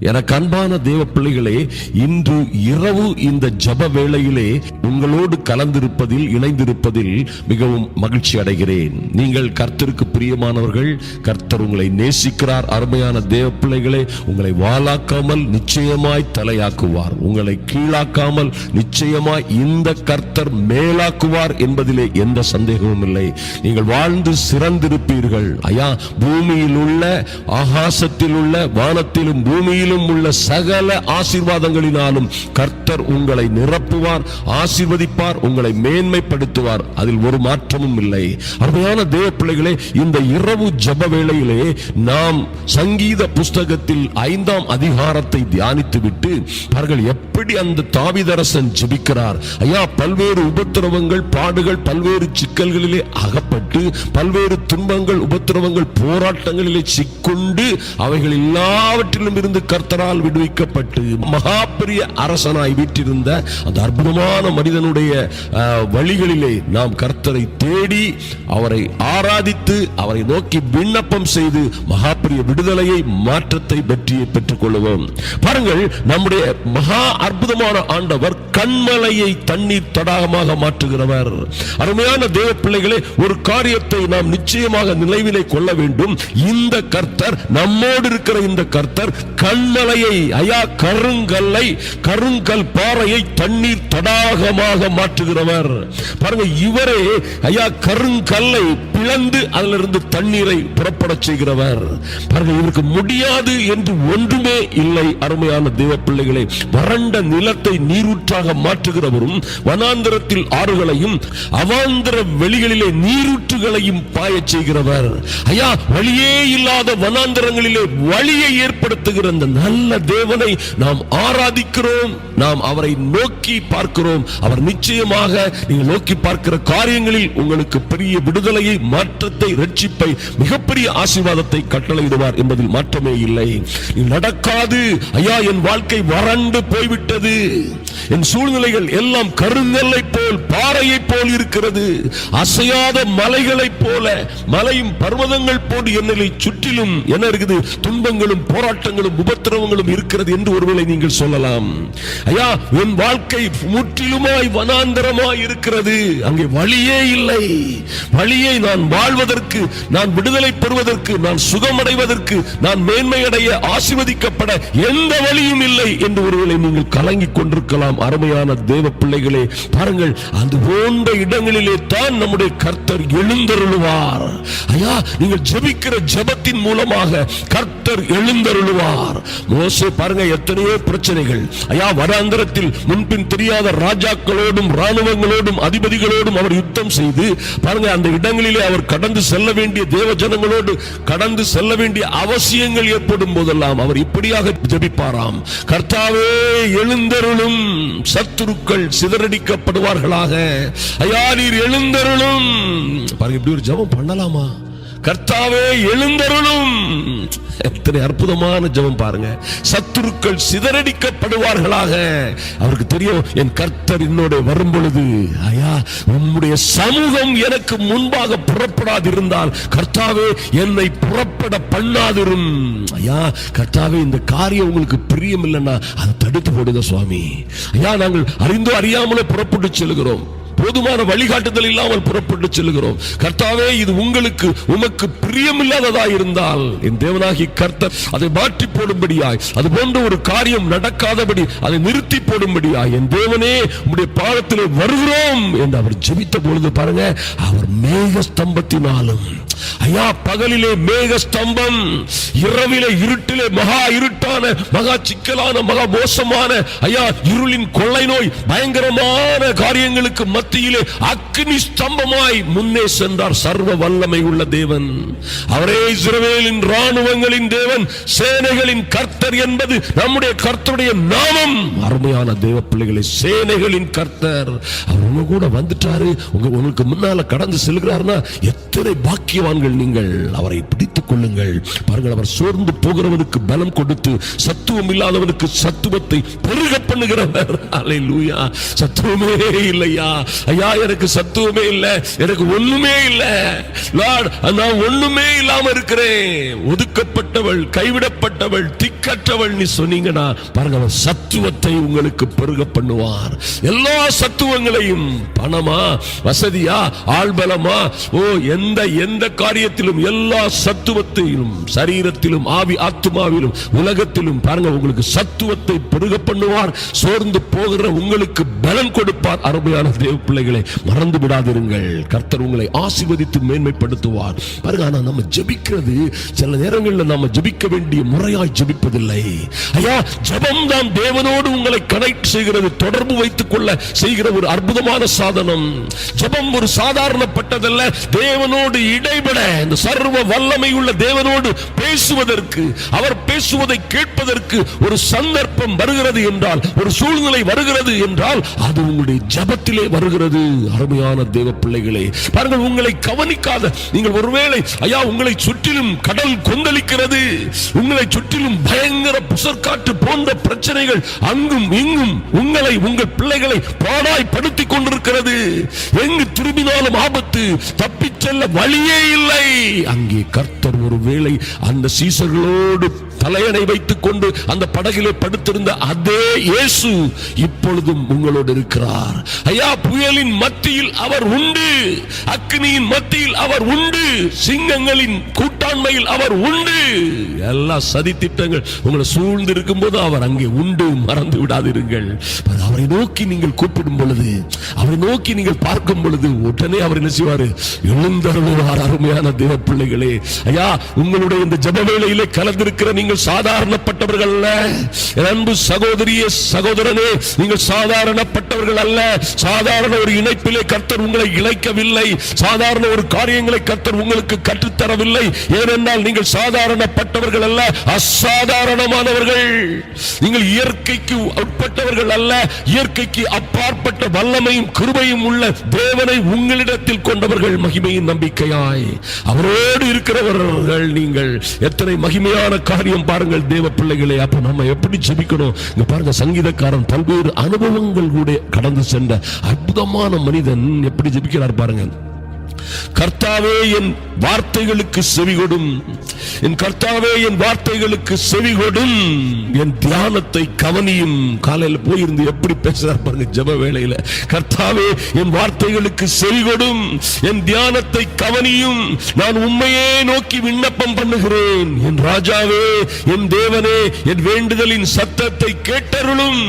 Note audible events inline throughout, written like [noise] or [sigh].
எனக்கு அன்பான தேவ பிள்ளைகளே இன்று இரவு இந்த ஜப வேளையிலே உங்களோடு கலந்திருப்பதில் இணைந்திருப்பதில் மிகவும் மகிழ்ச்சி அடைகிறேன். நீங்கள் கர்த்தருக்கு பிரியமானவர்கள் கர்த்தர் உங்களை நேசிக்கிறார். அருமையான தேவ பிள்ளைகளே உங்களை வாழாக்காமல் நிச்சயமாய் தலையாக்குவார். உங்களை கீழாக்காமல் நிச்சயமாய் இந்த கர்த்தர் மேலாக்குவார் என்பதிலே எந்த சந்தேகமும் இல்லை. நீங்கள் வாழ்ந்து சிறந்திருப்பீர்கள். ஐயா பூமியில் உள்ள ஆகாசத்தில் உள்ள வானத்திலும் பூமியில் பூமியிலும் உள்ள சகல ஆசீர்வாதங்களினாலும் கர்த்தர் உங்களை நிரப்புவார் ஆசீர்வதிப்பார் உங்களை மேன்மைப்படுத்துவார். அதில் ஒரு மாற்றமும் இல்லை. அருமையான தேவ பிள்ளைகளே இந்த இரவு ஜப வேளையிலே நாம் சங்கீத புஸ்தகத்தில் ஐந்தாம் அதிகாரத்தை தியானித்து விட்டு அவர்கள் எப்படி அந்த தாவிதரசன் ஜெபிக்கிறார். ஐயா பல்வேறு உபத்திரவங்கள் பாடுகள் பல்வேறு சிக்கல்களிலே அகப்பட்டு பல்வேறு துன்பங்கள் உபத்திரவங்கள் போராட்டங்களிலே சிக்கொண்டு அவைகள் எல்லாவற்றிலும் இருந்து கர்த்தரால் விடுவிக்கப்பட்டு மகா பெரிய அரசனாய் வீற்றிருந்த அந்த அற்புதமான மனிதனுடைய வழிகளிலே நாம் கர்த்தரை தேடி அவரை ஆராதித்து அவரை நோக்கி விண்ணப்பம் செய்து மகா பெரிய விடுதலையை மாற்றத்தை வெற்றியை பெற்றுக் கொள்வோம் பாருங்கள் நம்முடைய மகா அற்புதமான ஆண்டவர் கண்மலையை தண்ணீர் தடாகமாக மாற்றுகிறவர். அருமையான தேவ பிள்ளைகளே ஒரு காரியத்தை நாம் நிச்சயமாக நினைவிலை கொள்ள வேண்டும். இந்த கர்த்தர் நம்மோடு இருக்கிற இந்த கர்த்தர் கண்மலையை ஐயா கருங்கல்லை கருங்கல் பாறையை தண்ணீர் தடாகமாக மாற்றுகிறவர். பாருங்க இவரே ஐயா கருங்கல்லை பிளந்து அதிலிருந்து தண்ணீரை புறப்படச் செய்கிறவர். பாருங்க இவருக்கு முடியாது என்று ஒன்றுமே இல்லை அருமையான தேவ பிள்ளைகளை. வறண்ட நிலத்தை நீரூற்றாக மாற்றுகிறவரும் வனாந்திரத்தில் ஆறுகளையும் அவாந்திர வெளிகளிலே நீரூற்றுகளையும் பாயச் செய்கிறவர். ஐயா வழியே இல்லாத வனாந்திரங்களிலே வழியை ஏற்படுத்துகிற அந்த நல்ல தேவனை நாம் ஆராதிக்கிறோம். நாம் அவரை நோக்கி பார்க்கிறோம். அவர் நிச்சயமாக நீங்கள் நோக்கி பார்க்கிற காரியங்களில் உங்களுக்கு பெரிய விடுதலையை மாற்றத்தை ரட்சிப்பை மிகப்பெரிய ஆசீர்வாதத்தை கட்டளையிடுவார் என்பதில் மாற்றமே இல்லை. நடக்காது. ஐயா என் வாழ்க்கை வறண்டு போய்விட்டது. என் சூழ்நிலைகள் எல்லாம் கருங்கல்லை போல் பாறையை போல் இருக்கிறது. அசையாத மலைகளைப் போல மலையும் பர்வதங்கள் போன்று என்னை சுற்றிலும் என்ன இருக்குது? துன்பங்களும் போராட்டங்களும் உபத்திரவங்களும் இருக்கிறது என்று ஒருவேளை நீங்கள் சொல்லலாம். ஐயா என் வாழ்க்கை முற்றிலுமாய் வனாந்தரமாய் இருக்கிறது. அங்கே வழியே இல்லை. வழியை நான் வாழ்வதற்கு நான் விடுதலை பெறுவதற்கு நான் சுகமடைவதற்கு நான் மேன்மையடைய ஆசிர்வதிக்கப்பட எந்த வழியும் இல்லை என்று ஒருவேளை நீங்கள் கலங்கிக் கொண்டிருக்கலாம். அருமை அருமையான தேவ பிள்ளைகளே பாருங்கள் அது போன்ற இடங்களிலே தான் நம்முடைய கர்த்தர் எழுந்தருளுவார். ஐயா நீங்கள் ஜெபிக்கிற ஜெபத்தின் மூலமாக கர்த்தர் எழுந்தருளுவார். மோசே பாருங்க எத்தனையோ பிரச்சனைகள். ஐயா வராந்திரத்தில் முன்பின் தெரியாத ராஜாக்களோடும் ராணுவங்களோடும் அதிபதிகளோடும் அவர் யுத்தம் செய்து பாருங்க அந்த இடங்களிலே அவர் கடந்து செல்ல வேண்டிய தேவ ஜனங்களோடு கடந்து செல்ல வேண்டிய அவசியங்கள் ஏற்படும் போதெல்லாம் அவர் இப்படியாக ஜபிப்பாராம். கர்த்தாவே எழுந்தருளும். சத்துருக்கள் சிதறடிக்கப்படுவார்களாக. ஐயா நீர் எழுந்தருளும். பாருங்க இப்படி ஒரு ஜெபம் பண்ணலாமா? கர்த்தாவே எழுந்தருளும். எத்தனை அற்புதமான ஜெபம் பாருங்க. சத்துருக்கள் சிதறடிக்கப்படுவார்களாக. அவருக்கு தெரியும் என் கர்த்தர் என்னோட வரும் பொழுது ஐயா உம்முடைய சமூகம் எனக்கு முன்பாக புறப்படாதிருந்தால் கர்த்தாவே என்னை புறப்பட பண்ணாதிரும். ஐயா கர்த்தாவே இந்த காரியம் உங்களுக்கு பிரியம் இல்லைன்னா அதை தடுத்து போடுங்க சுவாமி. ஐயா நாங்கள் அறிந்தோ அறியாமலே புறப்பட்டு செல்கிறோம். போதுமான வழிகாட்டுதல் இல்லாமல் புறப்பட்டு செல்கிறோம் கர்த்தாவே இது உங்களுக்கு உமக்கு பிரியமில்லாததா இருந்தால் என் தேவனாகி கர்த்தர் அதை மாற்றி போடும்படியாய் அது போன்ற ஒரு காரியம் நடக்காதபடி அதை நிறுத்தி போடும்படியாய் என் தேவனே உடைய பாதத்திலே வருகிறோம் என்று அவர் ஜெபித்த பொழுது பாருங்க அவர் மேக ஸ்தம்பத்தினாலும் ஐயா பகலிலே மேக ஸ்தம்பம் இரவிலே இருட்டிலே மகா இருட்டான மகா சிக்கலான மகா மோசமான ஐயா இருளின் கொள்ளை நோய் பயங்கரமான காரியங்களுக்கு மத்தியிலே அக்னி ஸ்தம்பமாய் முன்னே சென்றார் சர்வ வல்லமை உள்ள தேவன். அவரே இஸ்ரவேலின் ராணுவங்களின் தேவன் சேனைகளின் கர்த்தர் என்பது நம்முடைய கர்த்தருடைய நாமம். அருமையான தேவ பிள்ளைகளை சேனைகளின் கர்த்தர். அவர் உங்க கூட வந்துட்டாரு. உங்க உங்களுக்கு முன்னால கடந்து செல்கிறார்னா எத்தனை பாக்கியவான்கள் நீங்கள்? அவரை பிடித்துக் கொள்ளுங்கள். பாருங்கள் அவர் சோர்ந்து போகிறவனுக்கு பலம் கொடுத்து சத்துவம் இல்லாதவனுக்கு சத்துவத்தை பெருக பண்ணுகிறவர். [laughs] லூயா சத்துவமே இல்லையா? ஐயா எனக்கு சத்துவமே இல்லை. எனக்கு ஒண்ணுமே இல்ல. லார்ட் நான் ஒண்ணுமே இல்லாம இருக்கிறேன். ஒதுக்கப்பட்டவள் கைவிடப்பட்டவள் திக்கற்றவள் நீ சொன்னீங்கன்னா பாருங்க அவர் சத்துவத்தை உங்களுக்கு பெருக பண்ணுவார். எல்லா சத்துவங்களையும் பணமா வசதியா ஆள்பலமா ஓ எந்த எந்த காரியத்திலும் எல்லா சத்துவத்தையும் சரீரத்திலும் ஆவி ஆத்துமாவிலும் உலகத்திலும் பாருங்க உங்களுக்கு சத்துவத்தை பெருக பண்ணுவார். சோர்ந்து போகிற உங்களுக்கு பலன் கொடுப்பார் அருமையான தேவ பிள்ளைகளை மறந்து விடாதிருங்கள். கர்த்தர் உங்களை ஆசிர்வதித்து மேன்மைப்படுத்துவார். பாருங்க ஆனா நம்ம ஜபிக்கிறது சில நேரங்களில் நாம ஜபிக்க வேண்டிய முறையாய் ஜபிப்பதில்லை. ஐயா ஜபம் தான் தேவனோடு உங்களை கனெக்ட் செய்கிறது தொடர்பு வைத்துக் கொள்ள செய்கிற ஒரு அற்புதமான சாதனம். ஜபம் ஒரு சாதாரணப்பட்டதல்ல தேவனோடு இடைபட இந்த சர்வ வல்லமை உள்ள தேவனோடு பேசுவதற்கு. அவர் பேசுவதை கேட்பதற்கு ஒரு சந்தர்ப்பம் வருகிறது என்றால் ஒரு சூழ்நிலை வருகிறது என்றால் அது உங்களுடைய ஜபத்திலே வருகிறது. அருமையான தேவ பிள்ளைகளே பாருங்கள் உங்களை கவனிக்காத நீங்கள் ஒருவேளை ஐயா உங்களை சுற்றிலும் கடல் கொந்தளிக்கிறது உங்களை சுற்றிலும் பயங்கர புசற்காற்று போன்ற பிரச்சனைகள் அங்கும் இங்கும் உங்களை உங்கள் பிள்ளைகளை பாடாய்படுத்தி கொண்டிருக்கிறது. எங்கு திரும்பினாலும் ஆபத்து தப்பிச் செல்ல வழியே இல்லை. அங்கே கர்த்தர் ஒருவேளை அந்த சீசர்களோடு தலையணை வைத்துக் கொண்டு அந்த படகிலே படுத்திருந்த அதே இயேசு இப்பொழுதும் உங்களோடு இருக்கிறார். ஐயா புயலின் மத்தியில் அவர் உண்டு அக்னியின் மத்தியில் அவர் உண்டு சிங்கங்களின் கூட்டாண்மையில் அவர் உண்டு. எல்லா சதி திட்டங்கள் உங்களை சூழ்ந்து இருக்கும் போது அவர் அங்கே உண்டு மறந்து விடாதிருங்கள். அவரை நோக்கி நீங்கள் கூப்பிடும் பொழுது அவரை நோக்கி நீங்கள் பார்க்கும் பொழுது உடனே அவர் என்ன செய்வார்? எழுந்தருளுவார் அருமையான தேவ பிள்ளைகளே ஐயா உங்களுடைய இந்த ஜப வேளையிலே கலந்திருக்கிற நீங்கள் சாதாரணப்பட்டவர்கள் அல்ல. அன்பு சகோதரிய சகோதரனே நீங்கள் சாதாரணப்பட்டவர்கள் அல்ல. சாதாரண ஒரு இணைப்பிலே கர்த்தர் உங்களை இழைக்கவில்லை. சாதாரண ஒரு காரியங்களை கர்த்தர் உங்களுக்கு கற்றுத்தரவில்லை. ஏனென்றால் நீங்கள் சாதாரணப்பட்டவர்கள் அல்ல அசாதாரணமானவர்கள். நீங்கள் இயற்கைக்கு உட்பட்டவர்கள் அல்ல இயற்கைக்கு அப்பாற்பட்ட வல்லமையும் கிருபையும் உள்ள தேவனை உங்களிடத்தில் கொண்டவர்கள் மகிமையின் நம்பிக்கையாய். அவரோடு இருக்கிறவர்கள் நீங்கள். எத்தனை மகிமையான காரியம் பாருங்கள் தேவ பிள்ளைகளே அப்ப நம்ம எப்படி ஜெபிக்கணும்? இங்க பாருங்க சங்கீதக்காரன் பல்வேறு அனுபவங்கள் கூட கடந்து சென்ற அற்புதமான மனிதன் எப்படி ஜெபிக்கிறார் பாருங்க. கர்த்தாவே என் வார்த்தைகளுக்கு செவிகொடும். என் கர்த்தாவே என் வார்த்தைகளுக்கு செவிகொடும். என் தியானத்தை கவனியும். காலையில் போயிருந்து எப்படி பேசுறார் பாருங்க ஜப வேலையில கர்த்தாவே என் வார்த்தைகளுக்கு செவிகொடும். என் தியானத்தை கவனியும். நான் உண்மையே நோக்கி விண்ணப்பம் பண்ணுகிறேன். என் ராஜாவே என் தேவனே என் வேண்டுதலின் சத்தத்தை கேட்டருளும்.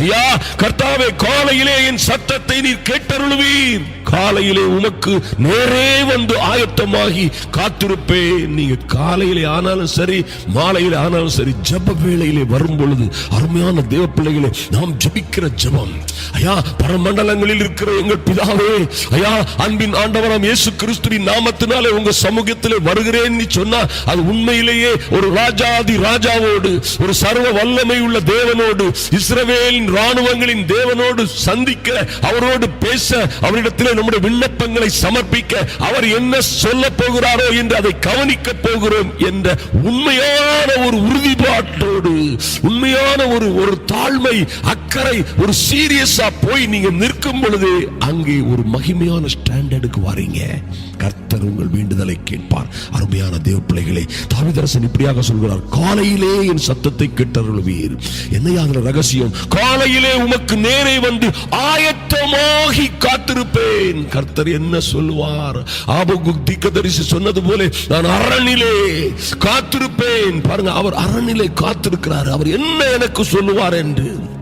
ஐயா கர்த்தாவே காலையிலே என் சத்தத்தை நீர் கேட்டு கேட்டருளுவீர் காலையிலே உமக்கு நேரே வந்து ஆயத்தமாகி காத்திருப்பேன். நீங்க காலையிலே ஆனாலும் சரி மாலையில ஆனாலும் சரி ஜப வேளையிலே வரும் பொழுது அருமையான தேவ பிள்ளைகளே நாம் ஜபிக்கிற ஜபம். ஐயா பரமண்டலங்களில் இருக்கிற எங்கள் பிதாவே ஐயா அன்பின் ஆண்டவராம் இயேசு கிறிஸ்துவின் நாமத்தினாலே உங்க சமூகத்திலே வருகிறேன் சொன்னா அது உண்மையிலேயே ஒரு ராஜாதி ராஜாவோடு ஒரு சர்வ வல்லமை உள்ள தேவனோடு இஸ்ரவேலின் ராணுவங்களின் தேவனோடு சந்திக்க அவரோடு பேச அவரிடத்தில் நம்முடைய விண்ணப்பங்களை சமர்ப்பிக்க அவர் என்ன சொல்ல போகிறாரோ என்று அதை கவனிக்க போகிறோம் என்ற உண்மையான ஒரு உறுதிப்பாட்டோடு உண்மையான ஒரு ஒரு தாழ்மை அக்கறை ஒரு சீரியஸா போய் நீங்க நிற்கும் பொழுது அங்கே ஒரு மகிமையான ஸ்டாண்டர்டுக்கு வாரீங்க. கர்த்தர் உங்கள் வேண்டுதலை கேட்பார். அருமையான தேவ பிள்ளைகளை தாவிதரசன் இப்படியாக சொல்கிறார் காலையிலே என் சத்தத்தை கேட்டருள்வீர். என்னையா ரகசியம்? காலையிலே உமக்கு நேரே வந்து ஆயத்தமாகி காத்திருப்பேன். கர்த்தர் என்ன சொல்லுவார்? ஆபகு தீக்கதரிசி சொன்னது போல நான் அரணிலே காத்திருப்பேன். பாருங்க அவர் அரணிலே காத்திருக்கிறார். அவர் என்ன எனக்கு சொல்லுவார் என்று?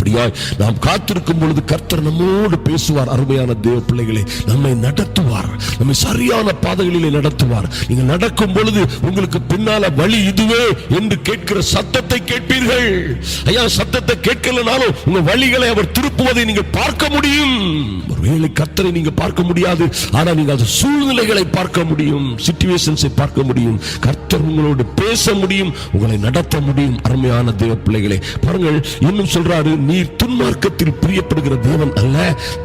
அப்படியாய். நாம் காத்திருக்கும் பொழுது கர்த்தர் நம்மோடு பேசுவார். அருமையான தேவ பிள்ளைகளை நம்மை நடத்துவார். நம்மை சரியான பாதைகளிலே நடத்துவார். நீங்கள் நடக்கும் பொழுது உங்களுக்கு பின்னால வழி இதுவே என்று கேட்கிற சத்தத்தை கேட்பீர்கள். ஐயா சத்தத்தை கேட்கலனாலும் உங்க வழிகளை அவர் திருப்புவதை நீங்கள் பார்க்க முடியும். ஒருவேளை கர்த்தரை நீங்க பார்க்க முடியாது. ஆனா நீங்க அந்த சூழ்நிலைகளை பார்க்க முடியும். சிச்சுவேஷன்ஸை பார்க்க முடியும். கர்த்தர் உங்களோடு பேச முடியும். உங்களை நடத்த முடியும். அருமையான தேவ பிள்ளைகளை பாருங்கள் இன்னும் சொல்றாரு நீர் துன்மார்க்கத்தில் பிரியப்படுகிற தேவன் அல்ல.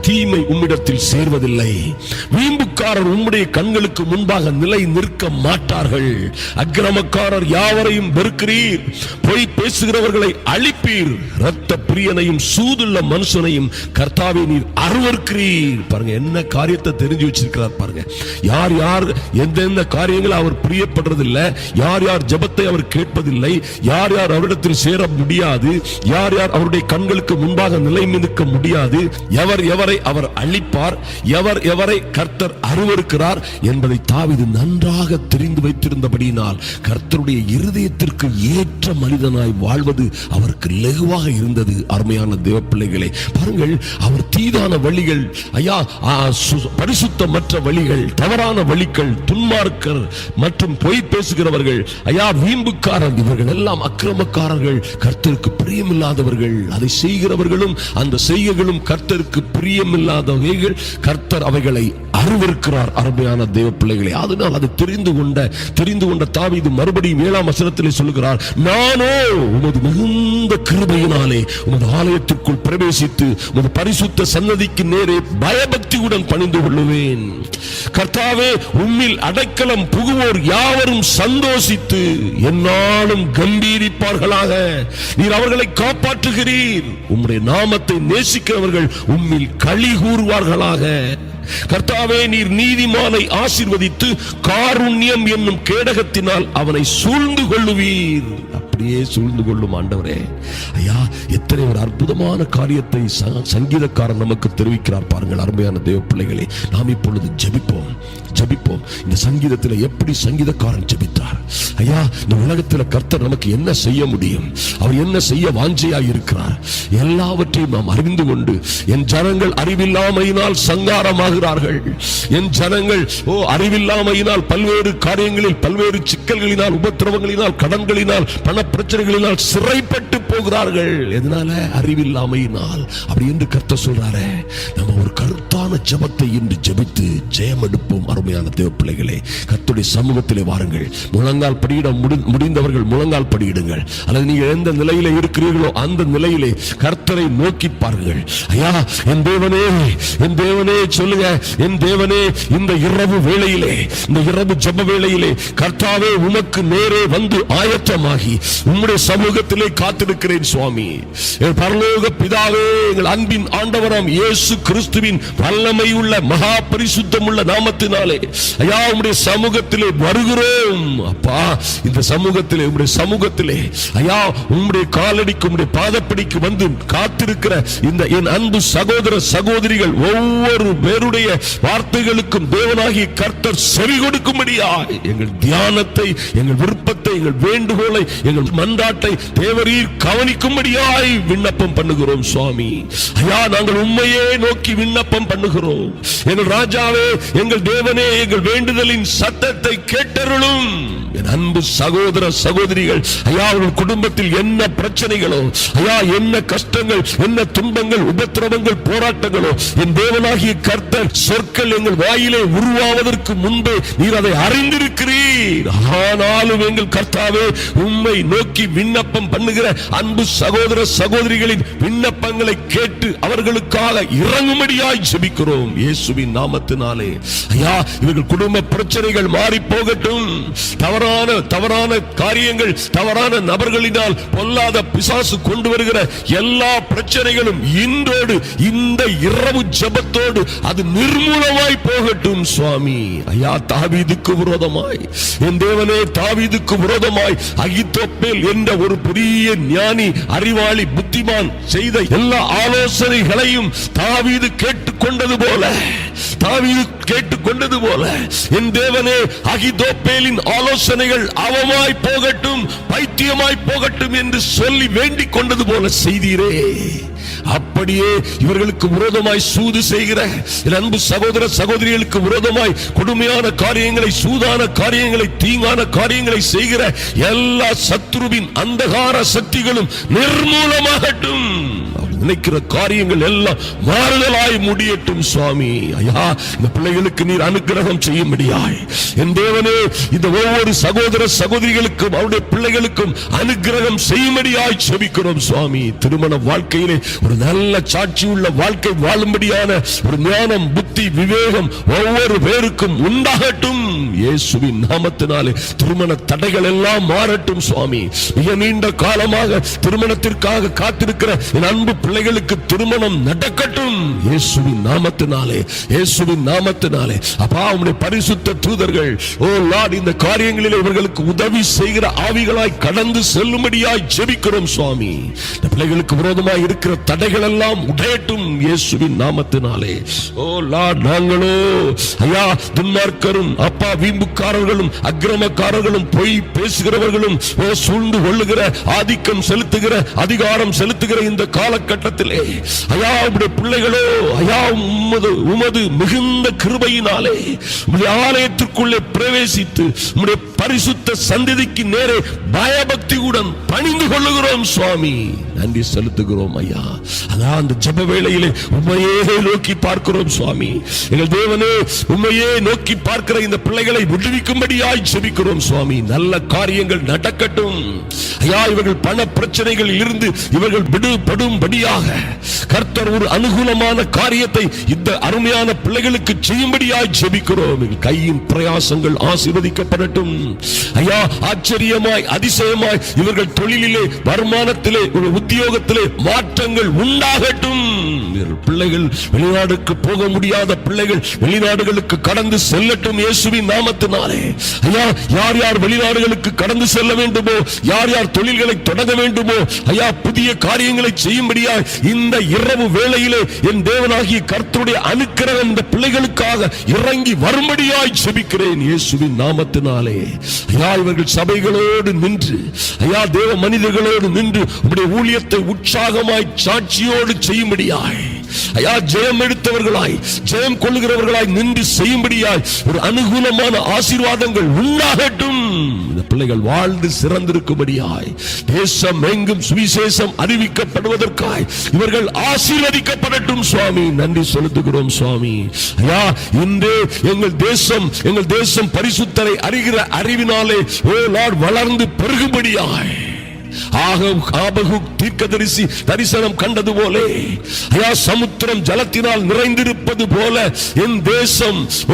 தீமை உம்மிடத்தில் சேர்வதில்லை. வீம்புக்காரர் உம்முடைய கண்களுக்கு முன்பாக நிலை நிற்க மாட்டார்கள். அக்கிரமக்காரர் யாவரையும் வெறுக்கிறீர். பொய் பேசுகிறவர்களை அழிப்பீர். இரத்த பிரியனையும் சூதுள்ள மனுஷனையும் கர்த்தாவை நீர் அருவருக்கிறீர். பாருங்க என்ன காரியத்தை தெரிஞ்சு வச்சிருக்கிறார் பாருங்க. யார் யார் எந்தெந்த காரியங்களை அவர் பிரியப்படுறதில்லை. யார் யார் ஜபத்தை அவர் கேட்பதில்லை. யார் யார் அவரிடத்தில் சேர முடியாது. யார் யார் அவருடைய கண்கள் கண்களுக்கு முன்பாக நிலை நிற்க முடியாது. எவர் எவரை அவர் அழிப்பார் எவர் எவரை கர்த்தர் அருவருக்கிறார் என்பதை தாவிது நன்றாக தெரிந்து வைத்திருந்தபடியினால் கர்த்தருடைய இருதயத்திற்கு ஏற்ற மனிதனாய் வாழ்வது அவருக்கு லகுவாக இருந்தது அருமையான தேவ பிள்ளைகளை பாருங்கள் அவர் தீதான வழிகள் ஐயா ஆ, சு- பரிசுத்தமற்ற வழிகள் தவறான வழிகள் துன்மார்க்கர் மற்றும் பொய் பேசுகிறவர்கள் ஐயா வீம்புக்காரர் இவர்கள் எல்லாம் அக்கிரமக்காரர்கள் கர்த்தருக்கு பிரியமில்லாதவர்கள் அதை செய்கிறவர்களும் அந்த செய்கைகளும் கர்த்தருக்கு பிரியமில்லாதவைகள். கர்த்தர் அவைகளை அருவருக்கிறார் அருமையான தேவ பிள்ளைகளே. அதனால் அது தெரிந்து கொண்ட தெரிந்து கொண்ட தாவீது மறுபடியும் ஏழாம் வசனத்திலே சொல்லுகிறார் நானோ உமது மிகுந்த கிருபையினாலே உமது ஆலயத்திற்குள் பிரவேசித்து உமது பரிசுத்த சன்னதிக்கு நேரே பயபக்தியுடன் பணிந்து கொள்ளுவேன். கர்த்தாவே உம்மில் அடைக்கலம் புகுவோர் யாவரும் சந்தோஷித்து என்னாலும் கம்பீரிப்பார்களாக. நீர் அவர்களை காப்பாற்றுகிறீர். உம்முடைய நாமத்தை நேசிக்கிறவர்கள் உம்மில் களி கூறுவார்களாக. கர்த்தாவே நீர் நீதிமானை ஆசிர்வதித்து காருண்யம் என்னும் கேடகத்தினால் அவனை சூழ்ந்து கொள்ளுவீர். அப்படியே சூழ்ந்து கொள்ளும் ஆண்டவரே. ஐயா எத்தனை ஒரு அற்புதமான காரியத்தை சங்கீதக்காரன் நமக்கு தெரிவிக்கிறார் பாருங்கள் அருமையான தேவ பிள்ளைகளே. நாம் இப்பொழுது ஜபிப்போம் ஜபிப்போம். இந்த சங்கீதத்தில் எப்படி சங்கீதக்காரன் ஜபித்தார்? ஐயா இந்த உலகத்தில் கர்த்தர் நமக்கு என்ன செய்ய முடியும்? அவர் என்ன செய்ய வாஞ்சையாய் இருக்கிறார்? எல்லாவற்றையும் நாம் அறிந்து கொண்டு என் ஜனங்கள் அறிவில்லாமையினால் சங்காரமாகிறார்கள். என் ஜனங்கள் ஓ அறிவில்லாமையினால் பல்வேறு காரியங்களில் பல்வேறு சிக்கல்களினால் உபத்திரவங்களினால் கடன்களினால் பண பிரச்சனைகளினால் சிறைப்பட்டு போகிறார்கள். எதனால? அறிவில்லாமையினால். அப்படி என்று கர்த்த சொல்றாரே நம்ம ஒரு கருத்தான ஜெபத்தை இன்று ஜபித்து ஜெயம் எடுப்போம் அருமையான தேவ பிள்ளைகளே. கர்த்தருடைய சமூகத்திலே வாருங்கள். முழங்கால் படியிட முடி- முடிந்தவர்கள் முழங்கால் படியிடுங்கள். அல்லது நீங்க எந்த நிலையில இருக்கிறீர்களோ அந்த நிலையிலே கர்த்தரை நோக்கி பாருங்கள். ஐயா என் தேவனே என் தேவனே சொல்லுங்க. என் தேவனே இந்த இரவு வேளையிலே இந்த இரவு ஜப வேளையிலே கர்த்தாவே உமக்கு நேரே வந்து ஆயத்தமாகி உம்முடைய சமூகத்திலே காத்திருக்கிறேன் சுவாமி. என் பரலோக பிதாவே எங்கள் அன்பின் ஆண்டவராம் இயேசு கிறிஸ்துவின் வல்லமை உள்ள மகா பரிசுத்தம் உள்ள நாமத்தினாலே. ஐயா உம்முடைய சமூகத்திலே வருகிறோம். அப்பா இந்த சமூகத்திலே உம்முடைய சமூகத்திலே ஐயா உம்முடைய காலடிக்கு உம்முடைய பாதப்படிக்கு வந்து காத்திருக்கிற இந்த என் அன்பு சகோதர சகோதரிகள் ஒவ்வொரு பேருடைய வார்த்தைகளுக்கும் தேவனாகிய கர்த்தர் செவி கொடுக்கும்படியா எங்கள் தியானத்தை எங்கள் விருப்பத்தை எங்கள் வேண்டுகோளை எங்கள் மன்றாட்டை தேவரீர் கவனிக்கும்படியாய் விண்ணப்பம் பண்ணுகிறோம் சுவாமி. ஐயா நாங்கள் உண்மையே நோக்கி விண்ணப்பம் பண்ணுகிறோம். எங்கள் ராஜாவே எங்கள் தேவனே எங்கள் வேண்டுதலின் சத்தத்தை கேட்டருளும். என் அன்பு சகோதர சகோதரிகள் ஐயா அவர்கள் குடும்பத்தில் என்ன பிரச்சனைகளோ ஐயா என்ன கஷ்டங்கள் என்ன துன்பங்கள் உபத்திரவங்கள் போராட்டங்களோ என் தேவனாகிய கர்த்தர் சொற்கள் எங்கள் வாயிலே உருவாவதற்கு முன்பே நீர் அதை அறிந்திருக்கிறீர். ஆனாலும் எங்கள் கர்த்தாவே உண்மை நோக்கி விண்ணப்பம் பண்ணுகிற அன்பு சகோதர சகோதரிகளின் விண்ணப்பங்களை கேட்டு அவர்களுக்காக இறங்கும்படியாய் ஜெபிக்கிறோம். இயேசுவின் நாமத்தினாலே. ஐயா இவர்கள் குடும்ப பிரச்சனைகள் மாறி போகட்டும். தவறான தவறான காரியங்கள் தவறான நபர்களினால் பொல்லாத பிசாசு கொண்டு வருகிற எல்லா பிரச்சனைகளும் இன்றோடு இந்த இரவு ஜபத்தோடு அது நிர்மூலமாய் போகட்டும் சுவாமி. ஐயா தாவீதுக்கு விரோதமாய். என் தேவனே தாவீதுக்கு விரோதமாய். அகித்தோப்பேல் என்ற ஒரு பெரிய ஞானி அறிவாளி புத்திமான் செய்த எல்லா ஆலோசனைகளையும் தாவீது கேட்டுக்கொண்டது போல தாவீது கேட்டுக்கொண்டது போல என் தேவனே அகிதோப்பேலின் ஆலோசனைகள் அவமாய் போகட்டும் பைத்தியமாய் போகட்டும் என்று சொல்லி வேண்டிக் கொண்டது போல செய்தீரே. அப்படியே இவர்களுக்கு விரோதமாய் சூது செய்கிற என் அன்பு சகோதர சகோதரிகளுக்கு விரோதமாய் கொடுமையான காரியங்களை சூதான காரியங்களை தீங்கான காரியங்களை செய்கிற எல்லா சத்ருவின் அந்தகார சக்திகளும் நிர்மூலமாகட்டும். நினைக்கிற காரியங்கள் எல்லாம் மாறுதலாய் முடியட்டும் சுவாமி. ஐயா இந்த பிள்ளைகளுக்கு நீர் அனுகிரகம் செய்யும்படியாய். என் தேவனே இந்த ஒவ்வொரு சகோதர சகோதரிகளுக்கும் அவருடைய பிள்ளைகளுக்கும் அனுகிரகம் செய்யும்படியாய் செபிக்கிறோம் சுவாமி. திருமண வாழ்க்கையிலே ஒரு நல்ல சாட்சி உள்ள வாழ்க்கை வாழும்படியான ஒரு ஞானம் புத்தி விவேகம் ஒவ்வொரு பேருக்கும் உண்டாகட்டும். இயேசுவின் நாமத்தினாலே திருமண தடைகள் எல்லாம் மாறட்டும் சுவாமி. மிக நீண்ட காலமாக திருமணத்திற்காக காத்திருக்கிற என் அன்பு பிள்ளைகளுக்கு திருமணம் நடக்கட்டும். இயேசுவின் நாமத்தினாலே இயேசுவின் நாமத்தினாலே. அப்பா உம்முடைய பரிசுத்த தூதர்கள் ஓ லார்ட் இந்த காரியங்களில் இவர்களுக்கு உதவி செய்கிற ஆவிகளாய் கடந்து செல்லும்படியாய் ஜெபிக்கிறோம் சுவாமி. இந்த பிள்ளைகளுக்கு விரோதமாய் இருக்கிற தடைகள் எல்லாம் உடையட்டும் இயேசுவின் நாமத்தினாலே. ஓ லார்ட் நாங்களோ ஐயா துன்மார்க்கரும் அப்பா வீம்புக்காரர்களும் அக்கிரமக்காரர்களும் பொய் பேசுகிறவர்களும் சூழ்ந்து கொள்ளுகிற ஆதிக்கம் செலுத்துகிற அதிகாரம் செலுத்துகிற இந்த காலகட்டத்திலே ஐயா உடைய பிள்ளைகளோ ஐயா உமது உமது மிகுந்த கிருபையினாலே உம்முடைய ஆலயத்திற்குள்ளே பிரவேசித்து உடைய பரிசுத்த சந்ததிக்கு நேரே பயபக்தியுடன் பணிந்து கொள்ளுகிறோம் சுவாமி. நன்றி செலுத்துகிறோம் ஐயா. அதான் அந்த ஜப வேளையிலே உண்மையே நோக்கி பார்க்கிறோம் சுவாமி. எங்கள் தேவனே உண்மையே நோக்கி பார்க்கிற இந்த பிள்ளைகளை விடுவிக்கும்படியாய் ஜெபிக்கிறோம் சுவாமி. நல்ல காரியங்கள் நடக்கட்டும். ஐயா இவர்கள் பண பிரச்சனைகளில் இருந்து இவர்கள் விடுபடும்படியாக கர்த்தர் ஒரு அனுகூலமான காரியத்தை இந்த அருமையான பிள்ளைகளுக்கு செய்யும்படியாய் ஜெபிக்கிறோம். கையின் பிரயாசங்கள் ஆசீர்வதிக்கப்படட்டும். ஐயா ஆச்சரியமாய் அதிசயமாய் இவர்கள் தொழிலிலே வருமானத்திலே உத்தியோகத்திலே மாற்றங்கள் உண்டாகட்டும். சொல்லுகிறீர்கள். பிள்ளைகள் வெளிநாடுக்கு போக முடியாத பிள்ளைகள் வெளிநாடுகளுக்கு கடந்து செல்லட்டும் இயேசுவின் நாமத்தினாலே. ஐயா யார் யார் வெளிநாடுகளுக்கு கடந்து செல்ல வேண்டுமோ யார் யார் தொழில்களை தொடங்க வேண்டுமோ ஐயா புதிய காரியங்களை செய்யும்படியா இந்த இரவு வேளையிலே என் தேவனாகிய கர்த்தருடைய அனுக்கிரகம் இந்த பிள்ளைகளுக்காக இறங்கி வரும்படியாய் செபிக்கிறேன் இயேசுவின் நாமத்தினாலே. ஐயா இவர்கள் சபைகளோடு நின்று ஐயா தேவ மனிதர்களோடு நின்று உம்முடைய ஊழியத்தை உற்சாகமாய் சாட்சியோடு செய்யும்படியாய். ஐயா ஜெயம் எடுத்தவர்களாய் ஜெயம் கொள்ளுகிறவர்களாய் நின்று செய்யும்படியாய் ஒரு அனுகூலமான ஆசீர்வாதங்கள் உண்டாகட்டும். இந்த பிள்ளைகள் வாழ்ந்து சிறந்திருக்கும்படியாய் தேசம் எங்கும் சுவிசேஷம் அறிவிக்கப்படுவதற்காய் இவர்கள் ஆசீர்வதிக்கப்படட்டும் சுவாமி. நன்றி செலுத்துகிறோம் சுவாமி. ஐயா இன்று எங்கள் தேசம் எங்கள் தேசம் பரிசுத்தரை அறிகிற அறிவினாலே ஓ லார்ட் வளர்ந்து பெருகும்படியாய். தீர்க்கதரிசி தரிசனம் கண்டது போலே ஐயா சமுத்திரம் ஜலத்தினால் நிறைந்திருப்பது போல என் தேசம் ஓ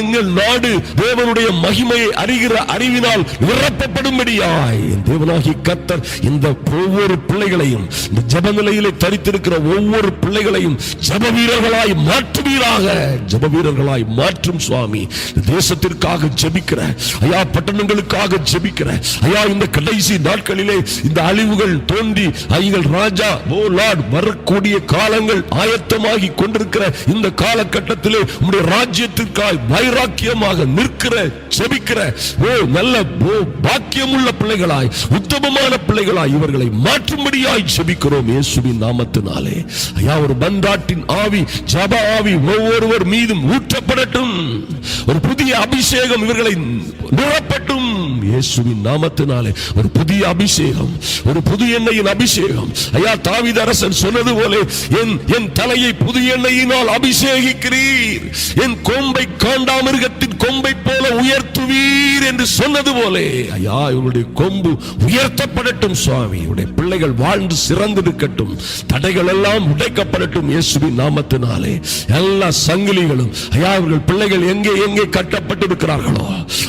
எங்கள் நாடு தேவனுடைய மகிமையை அறிகிற அறிவினால் நிரப்பப்படும்படியாய். என் தேவனாகி கத்தர் இந்த ஒவ்வொரு பிள்ளைகளையும் இந்த ஜப நிலையிலே தரித்திருக்கிற ஒவ்வொரு பிள்ளைகளையும் ஜப வீரர்களாய் மாற்றுவீராக. ஜப வீரர்களாய் மாற்றும் சுவாமி. தேசத்திற்காக ஜபிக்கிற ஐயா பட்டணங்களுக்காக ஜபிக்கிற ஐயா இந்த கடைசி நாட்களிலே இந்த அழிவுகள் தோன்றி ஐகள் ராஜா ஓ லார்ட் வரக்கூடிய காலங்கள் ஆயத்தமாகி கொண்டிருக்கிற இந்த காலகட்டத்திலே உம்முடைய ராஜ்யத்திற்காய் வைராக்கியமாக நிற்கிற செபிக்கிற ஓ நல்ல ஓ பாக்கியமுள்ள பிள்ளைகளாய் உத்தமமான பிள்ளைகளாய் இவர்களை மாற்றும்படியாய் செபிக்கிறோம் இயேசுவின் நாமத்தினாலே. ஐயா ஒரு பந்தாட்டின் ஆவி ஜப ஆவி ஒவ்வொருவர் மீதும் ஊற்றப்படட்டும். ஒரு புதிய அபிஷேகம் இவர்களை நிரப்பட்டும் இயேசுவின் நாமத்தினாலே. ஒரு புதிய அபிஷேகம் ஒரு புது எண்ணெயின் அபிஷேகம். ஐயா தாவித அரசன் சொன்னது போல என் என் தலையை புது எண்ணெயினால் அபிஷேகிக்கிறீர். என் கோம்பை காண்டாமிருக கொம்பை போல உயர்த்துவீர் என்று சொன்னது போலே. ஐயா இவருடைய கொம்பு உயர்த்தப்படட்டும் சுவாமி. இவருடைய பிள்ளைகள் வாழ்ந்து சிறந்திருக்கட்டும். தடைகள் எல்லாம் உடைக்கப்படட்டும் இயேசுவின் நாமத்தினாலே. எல்லா சங்கிலிகளும் ஐயா இவர்கள் பிள்ளைகள் எங்கே எங்கே கட்டப்பட்டிருக்கிறார்களோ.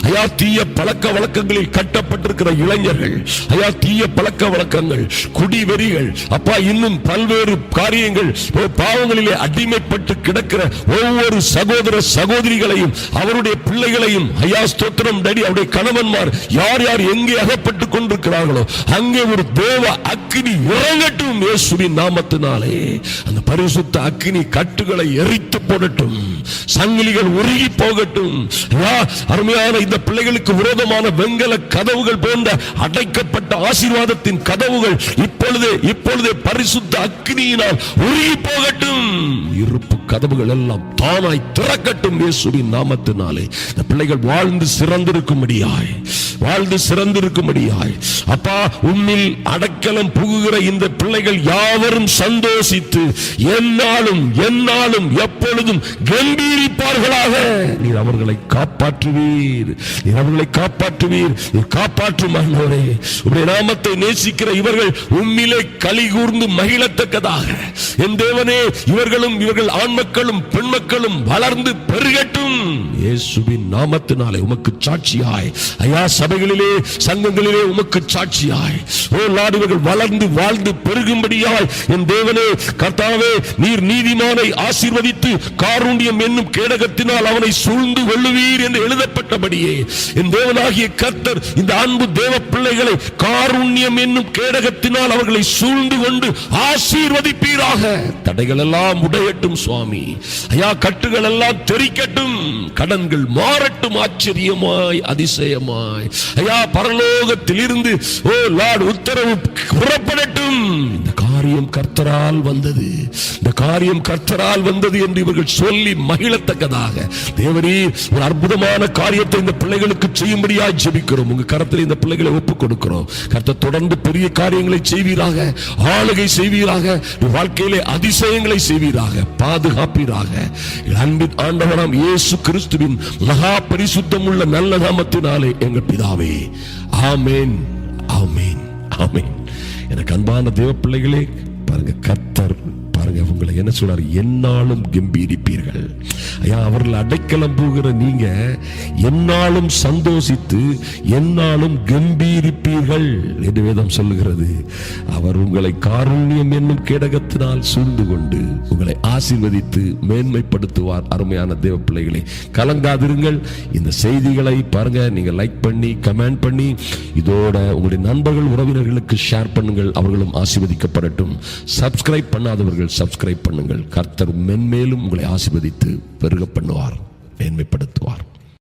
ஐயா தீய பழக்க வழக்கங்களில் கட்டப்பட்டிருக்கிற இளைஞர்கள் ஐயா தீய பழக்க வழக்கங்கள் குடி வெறிகள் அப்பா இன்னும் பல்வேறு காரியங்கள் பாவங்களிலே அடிமைப்பட்டு கிடக்கிற ஒவ்வொரு சகோதர சகோதரிகளையும் அவருடைய பிள்ளைகளையும் ஐயா ஸ்தோத்திரம் டடி அவருடைய கணவன்மார் யார் யார் எங்கே அகப்பட்டு கொண்டிருக்கிறார்களோ அங்கே ஒரு தேவ அக்கினி இறங்கட்டும் இயேசுவின் நாமத்தினாலே. அந்த பரிசுத்த அக்கினி கட்டுகளை எரித்து போடட்டும். சங்கிலிகள் உருகி போகட்டும். அருமையான இந்த பிள்ளைகளுக்கு விரோதமான வெங்கல கதவுகள் போன்ற அடைக்கப்பட்ட ஆசீர்வாதத்தின் கதவுகள் இப்பொழுதே இப்பொழுதே பரிசுத்த அக்கினியினால் உருகி போகட்டும். இருப்பு கதவுகள் எல்லாம் தானாய் திறக்கட்டும் இயேசுவின் நாமத்தினாலே. இந்த பிள்ளைகள் வாழ்ந்து சிறந்திருக்கும்படியாய். வாழ்ந்து சிறந்திருக்கும்படியாய். அப்பா உன்னில் அடக்கலம் புகுகிற இந்த பிள்ளைகள் யாவரும் சந்தோஷித்து என்னாலும் என்னாலும் எப்பொழுதும் கம்பீரிப்பார்களாக. நீர் அவர்களை காப்பாற்றுவீர். நீர் அவர்களை காப்பாற்றுவீர். நீர் காப்பாற்றும் ஆண்டவரே உடைய நாமத்தை நேசிக்கிற இவர்கள் உன்னிலே களி கூர்ந்து மகிழத்தக்கதாக. என் தேவனே இவர்களும் இவர்கள் ஆன்ம மக்களும் பெண் மக்களும் வளர்ந்து பெருகட்டும். இயேசுவின் நாமத்தினாலே உமக்கு சாட்சியாய். ஐயா சபைகளிலே சங்கங்களிலே உமக்கு சாட்சியாய். ஓ நாடு இவர்கள் வளர்ந்து வாழ்ந்து பெருகும்படியாய். என் தேவனே கர்த்தாவே நீர் நீதிமானை ஆசீர்வதித்து காருண்யம் என்னும் கேடகத்தினால் அவனை சூழ்ந்து கொள்ளுவீர் என்று எழுதப்பட்டபடியே. என் தேவனாகிய கர்த்தர் இந்த அன்பு தேவ பிள்ளைகளை காருண்யம் என்னும் கேடகத்தினால் அவர்களை சூழ்ந்து கொண்டு ஆசீர்வதிப்பீராக. தடைகள் எல்லாம் உடையட்டும் சுவாமி. சுவாமி. ஐயா கட்டுகள் எல்லாம் தெரிக்கட்டும். கடன்கள் மாறட்டும் ஆச்சரியமாய் அதிசயமாய். ஐயா பரலோகத்தில் இருந்து ஓ லார்டு உத்தரவு புறப்படட்டும். இந்த காரியம் கர்த்தரால் வந்தது. இந்த காரியம் கர்த்தரால் வந்தது என்று இவர்கள் சொல்லி மகிழத்தக்கதாக. தேவரே ஒரு அற்புதமான காரியத்தை இந்த பிள்ளைகளுக்கு செய்யும்படியாய் ஜெபிக்கிறோம். உங்க கரத்தில் இந்த பிள்ளைகளை ஒப்புக் கொடுக்கிறோம். கர்த்தர் தொடர்ந்து பெரிய காரியங்களை செய்வீராக ஆளுகை செய்வீராக வாழ்க்கையிலே அதிசயங்களை செய்வீராக. பாதுகாப்பீராக அன்பின் ஆண்டவராம் இயேசு கிறிஸ்துவின் மகா பரிசுத்தம் உள்ள நல்ல நாமத்தினாலே எங்கள் பிதாவே. ஆமேன். ஆமேன். ஆமேன். எனக்கு அன்பான தேவ பிள்ளைகளே பாருங்க கத்தர் பாருங்க உங்களை என்ன சொல்றாரு? என்னாலும் கம்பீரிப்பீர்கள் ஐயா அவர்கள் அடைக்கலம் போகிற நீங்க என்னாலும் சந்தோஷித்து என்னாலும் கம்பீரிப்பீர்கள் என்று வேதம் சொல்லுகிறது. அவர் உங்களை காருண்யம் என்னும் கேடகத்தினால் சூழ்ந்து கொண்டு உங்களை ஆசீர்வதித்து மேன்மைப்படுத்துவார். அருமையான தேவ பிள்ளைகளை கலங்காதிருங்கள். இந்த செய்திகளை பாருங்க நீங்க லைக் பண்ணி கமெண்ட் பண்ணி இதோட உங்களுடைய நண்பர்கள் உறவினர்களுக்கு ஷேர் பண்ணுங்கள். அவர்களும் ஆசீர்வதிக்கப்படட்டும். சப்ஸ்கிரைப் பண்ணாதவர்கள் சப்ஸ்கிரைப் பண்ணுங்கள். கர்த்தர் மென்மேலும் உங்களை ஆசிர்வதித்து பெருக பண்ணுவார் மேன்மைப்படுத்துவார்.